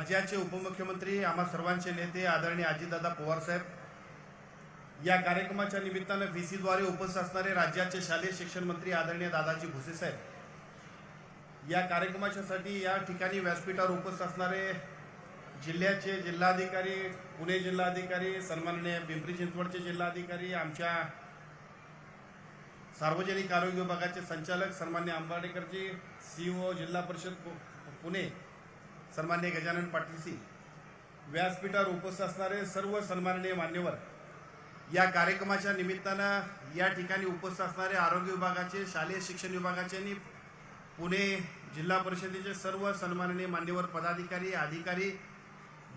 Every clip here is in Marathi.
राज्याचे उपमुख्यमंत्री आम्हा सर्वांचे नेते आदरणीय अजितदादा पवारसाहेब या कार्यक्रमाच्या निमित्तानं व्ही सीद्वारे उपस्थित असणारे राज्याचे शालेय शिक्षण मंत्री आदरणीय दादाजी भुसे साहेब. या कार्यक्रमाच्यासाठी या ठिकाणी व्यासपीठावर उपस्थित असणारे जिल्ह्याचे जिल्हाधिकारी पुणे जिल्हाधिकारी सन्माननीय पिंपरी चिंचवडचे जिल्हाधिकारी आमच्या सार्वजनिक आरोग्य विभागाचे संचालक सन्मान्य आंबाडेकरजी सीओ जिल्हा परिषद पु- पुणे सन्मान्य गजानन पाटीलसी व्यासपीठावर उपस्थित असणारे सर्व सन्माननीय मान्यवर या कार्यक्रमाच्या निमित्तानं या ठिकाणी उपस्थित असणारे आरोग्य विभागाचे शालेय शिक्षण विभागाचे आणि पुणे जिल्हा परिषदेचे सर्व सन्माननीय मान्यवर पदाधिकारी अधिकारी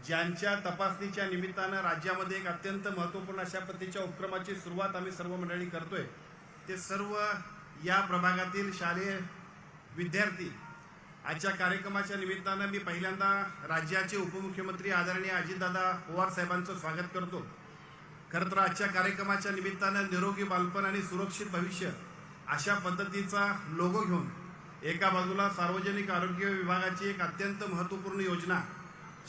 ज्यांच्या तपासणीच्या निमित्तानं राज्यामध्ये एक अत्यंत महत्त्वपूर्ण अशा पद्धतीच्या उपक्रमाची सुरुवात आम्ही सर्व मंडळी करतोय. ते सर्व या प्रभागातील शालेय विद्यार्थी आजच्या कार्यक्रमाच्या निमित्तानं मी पहिल्यांदा राज्याचे उपमुख्यमंत्री आदरणीय अजितदादा पवार साहेबांचं स्वागत करतो. खरं तर आजच्या कार्यक्रमाच्या निमित्तानं निरोगी बालपण आणि सुरक्षित भविष्य अशा पद्धतीचा लोगो घेऊन एका बाजूला सार्वजनिक आरोग्य विभागाची एक अत्यंत महत्त्वपूर्ण योजना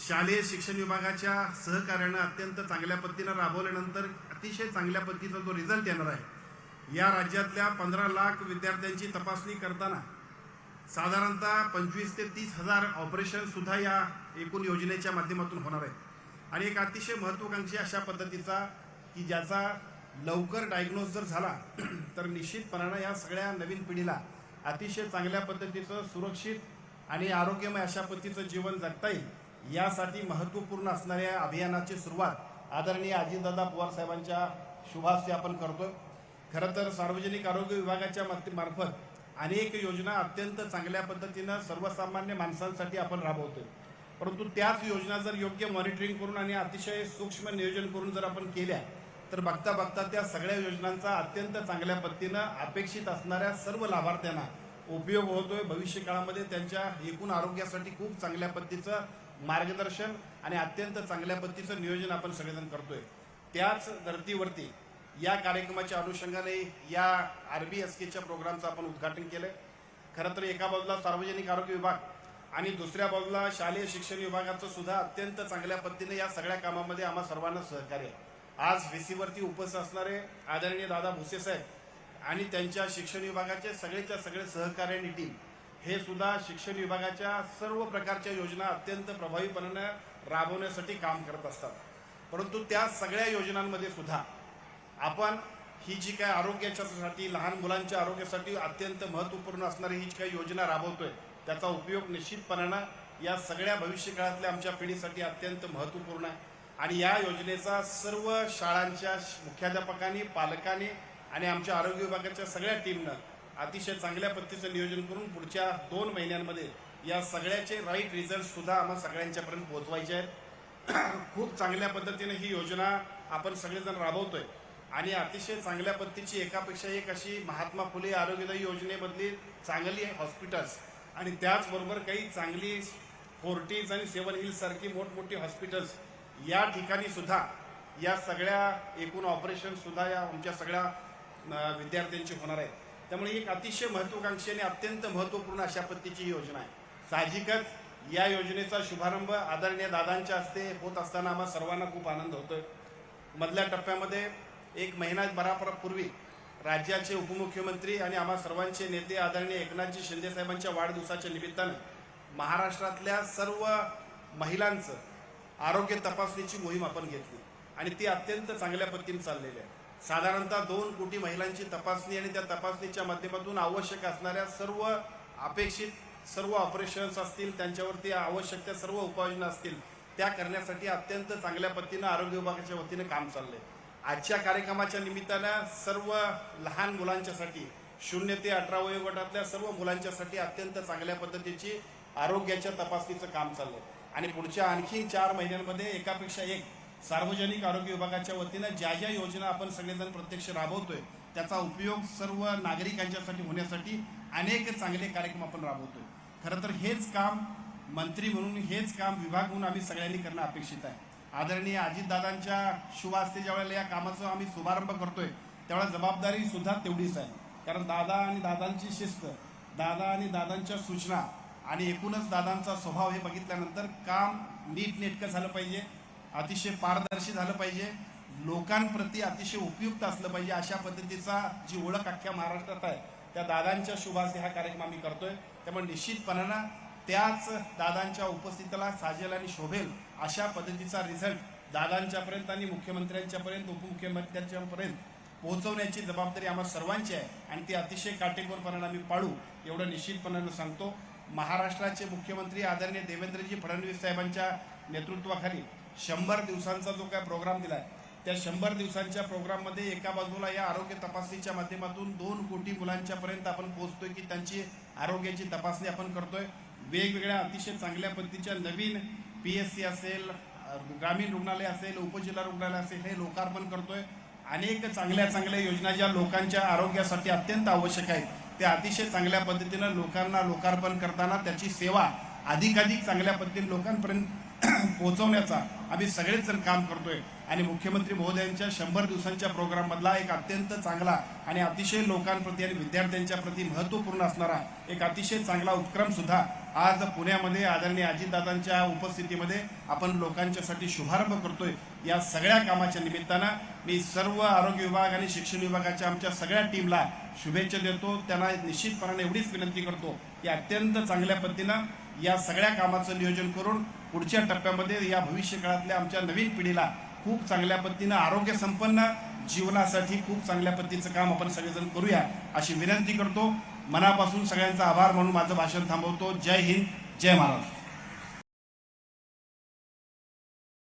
शालेय शिक्षण विभागाच्या सहकार्यानं अत्यंत चांगल्या पद्धतीनं राबवल्यानंतर अतिशय चांगल्या पद्धतीचा जो रिझल्ट येणार आहे या राज्यातल्या पंधरा लाख विद्यार्थ्यांची तपासणी करताना साधारणतः पंचवीस ते तीस हजार ऑपरेशनसुद्धा या एकूण योजनेच्या माध्यमातून होणार आहे आणि एक अतिशय महत्त्वाकांक्षी अशा पद्धतीचा की ज्याचा लवकर डायग्नोज जर झाला तर निश्चितपणानं या सगळ्या नवीन पिढीला अतिशय चांगल्या पद्धतीचं सुरक्षित आणि आरोग्यमय अशा पद्धतीचं जीवन जगता येईल यासाठी महत्त्वपूर्ण असणाऱ्या अभियानाची सुरुवात आदरणीय अजितदादा पवार साहेबांच्या शुभास्ते आपण करतो खरं तर सार्वजनिक आरोग्य विभागाच्या मार्फत अनेक योजना अत्यंत चांगल्या पद्धतीनं सर्वसामान्य माणसांसाठी आपण राबवतोय. परंतु त्याच योजना जर योग्य मॉनिटरिंग करून आणि अतिशय सूक्ष्म नियोजन करून जर आपण केल्या तर बघता बघता त्या सगळ्या योजनांचा अत्यंत चांगल्या पद्धतीनं अपेक्षित असणाऱ्या सर्व लाभार्थ्यांना उपयोग होतोय. भविष्य काळामध्ये त्यांच्या एकूण आरोग्यासाठी खूप चांगल्या पद्धतीचं मार्गदर्शन आणि अत्यंत चांगल्या पद्धतीचं नियोजन आपण सगळेजण करतोय. त्याच धर्तीवरती या कार्यक्रमाच्या अनुषंगाने या आर बी एस केच्या प्रोग्रामचं आपण उद्घाटन केलं खरं तर एका बाजूला सार्वजनिक आरोग्य विभाग आणि दुसऱ्या बाजूला शालेय शिक्षण विभागाचं सुद्धा अत्यंत चांगल्या पद्धतीने या सगळ्या कामामध्ये आम्हा सर्वांना सहकार्य आहे. आज व्हीसीवरती उपस्थित असणारे आदरणीय दादा भुसे साहेब आणि त्यांच्या शिक्षण विभागाचे सगळेच्या सगळे सहकार्याने टीम हे सुद्धा शिक्षण विभागाच्या सर्व प्रकारच्या योजना अत्यंत प्रभावीपणाने राबवण्यासाठी काम करत असतात परंतु त्या सगळ्या योजनांमध्ये सुद्धा आपण ही जी काय आरोग्याच्यासाठी लहान मुलांच्या आरोग्यासाठी अत्यंत महत्त्वपूर्ण असणारी ही जी काही योजना राबवतोय त्याचा उपयोग निश्चितपणानं या सगळ्या भविष्यकाळातल्या आमच्या पिढीसाठी अत्यंत महत्त्वपूर्ण आहे. आणि या योजनेचा सर्व शाळांच्या मुख्याध्यापकांनी पालकांनी आणि आमच्या आरोग्य विभागाच्या सगळ्या टीमनं अतिशय चांगल्या पद्धतीचं नियोजन करून पुढच्या दोन महिन्यांमध्ये या सगळ्याचे राईट रिझल्टसुद्धा आम्हा सगळ्यांच्यापर्यंत पोहोचवायचे आहेत. खूप चांगल्या पद्धतीने ही योजना आपण सगळेजण राबवतोय. आणि अतिशय चांगल्या पद्धतीची एकापेक्षा एक अशी महात्मा फुले आरोग्यदायी योजनेमधली चांगली हॉस्पिटल्स. आणि त्याचबरोबर काही चांगली फोर्टीज आणि सेवन हिल्स सारखी मोठमोठी हॉस्पिटल्स या ठिकाणी सुद्धा या सगळ्या एकूण ऑपरेशनसुद्धा या आमच्या सगळ्या विद्यार्थ्यांची होणार आहे त्यामुळे एक अतिशय महत्वाकांक्षी आणि अत्यंत महत्त्वपूर्ण अशा पद्धतीची योजना आहे. साहजिकच या योजनेचा शुभारंभ आदरणीय दादांच्या हस्ते होत असताना आम्हा सर्वांना खूप आनंद होतो मधल्या टप्प्यामध्ये एक महिनाभरापूर्वी राज्याचे उपमुख्यमंत्री आणि आम्हा सर्वांचे नेते आदरणीय एकनाथजी शिंदेसाहेबांच्या वाढदिवसाच्या निमित्तानं महाराष्ट्रातल्या सर्व महिलांचं आरोग्य तपासणीची मोहीम आपण घेतली. आणि ती अत्यंत चांगल्या पद्धतीने चाललेली आहे. साधारणतः दोन कोटी महिलांची तपासणी आणि त्या तपासणीच्या माध्यमातून आवश्यक असणाऱ्या सर्व अपेक्षित सर्व ऑपरेशन्स असतील त्यांच्यावरती आवश्यक त्या सर्व उपाययोजना असतील त्या करण्यासाठी अत्यंत चांगल्या पद्धतीनं आरोग्य विभागाच्या वतीने काम चाललं आहे आजच्या कार्यक्रमाच्या निमित्तानं सर्व लहान मुलांच्यासाठी शून्य ते अठरा वयोगटातल्या सर्व मुलांच्यासाठी अत्यंत चांगल्या पद्धतीची आरोग्याच्या तपासणीचं काम चाललं आणि पुढच्या आणखी चार महिन्यांमध्ये एकापेक्षा एक सार्वजनिक आरोग्य विभागाच्या वतीनं ज्या ज्या योजना आपण सगळेजण प्रत्यक्ष राबवतोय त्याचा उपयोग सर्व नागरिकांच्यासाठी होण्यासाठी अनेक चांगले कार्यक्रम आपण राबवतोय. खरं तर हेच काम मंत्री म्हणून हेच काम विभाग म्हणून आम्ही सगळ्यांनी करणं अपेक्षित आहे. आदरणीय अजितदादांच्या शुभ हस्ते ज्यावेळेला या कामाचा आम्ही शुभारंभ करतोय त्यावेळेला जबाबदारी सुद्धा तेवढीच आहे. कारण दादा आणि दादांची शिस्त दादा आणि दादांच्या सूचना आणि एकूणच दादांचा स्वभाव हे बघितल्यानंतर काम नीटनेटकं झालं पाहिजे अतिशय पारदर्शी झालं पाहिजे लोकांप्रती अतिशय उपयुक्त असलं पाहिजे अशा पद्धतीचा जी ओळख अख्ख्या महाराष्ट्रात आहे त्या दादांच्या शुभासे हा कार्यक्रम आम्ही करतोय. त्यामुळे निश्चितपणानं त्याच दादांच्या उपस्थितीला साजेल आणि शोभेल अशा पद्धतीचा रिझल्ट दादांच्यापर्यंत आणि मुख्यमंत्र्यांच्यापर्यंत उपमुख्यमंत्र्यांच्यापर्यंत पोहोचवण्याची जबाबदारी आम्हा सर्वांची आहे आणि ती अतिशय काटेकोरपणाने आम्ही पाळू एवढं निश्चितपणानं सांगतो. महाराष्ट्राचे मुख्यमंत्री आदरणीय देवेंद्रजी फडणवीस साहेबांच्या नेतृत्वाखाली शंभर दिवसांचा जो काय प्रोग्राम दिला आहे त्या शंभर दिवसांच्या प्रोग्राममध्ये एका बाजूला या आरोग्य तपासणीच्या माध्यमातून दोन कोटी मुलांच्यापर्यंत आपण पोहोचतोय की त्यांची आरोग्याची तपासणी आपण करतोय. वेगवेगळ्या अतिशय चांगल्या पद्धतीच्या नवीन पी एस सी असेल ग्रामीण रुग्णालय असेल उपजिल्हा रुग्णालय असेल हे लोकार्पण करतोय. अनेक चांगल्या चांगल्या योजना ज्या लोकांच्या आरोग्यासाठी अत्यंत आवश्यक आहेत त्या अतिशय चांगल्या पद्धतीनं लोकांना लोकार्पण करताना त्याची सेवा अधिकाधिक चांगल्या पद्धतीने लोकांपर्यंत पोहोचवण्याचा आम्ही सगळेच जण काम करतोय. आणि मुख्यमंत्री महोदयांच्या शंभर दिवसांच्या प्रोग्राममधला एक अत्यंत चांगला आणि अतिशय लोकांप्रती आणि विद्यार्थ्यांच्या प्रती महत्त्वपूर्ण असणारा एक अतिशय चांगला उपक्रमसुद्धा आज पुण्यामध्ये आदरणीय अजितदादांच्या उपस्थितीमध्ये आपण लोकांच्यासाठी शुभारंभ करतोय. या सगळ्या कामाच्या निमित्तानं मी सर्व आरोग्य विभाग आणि शिक्षण विभागाच्या आमच्या सगळ्या टीमला शुभेच्छा देतो. त्यांना निश्चितपणाने एवढीच विनंती करतो की अत्यंत चांगल्या पद्धतीनं या सगळ्या कामाचं नियोजन करून पुढच्या टप्प्यामध्ये या भविष्य काळातल्या आमच्या नवीन पिढीला खूप चांगल्या पद्धतीनं आरोग्य संपन्न जीवनासाठी खूप चांगल्या पद्धतीचं काम आपण सगळेजण करूया अशी विनंती करतो. मनापासून सगळ्यांचा आभार म्हणून माझं भाषण थांबवतो. जय हिंद जय महाराष्ट्र.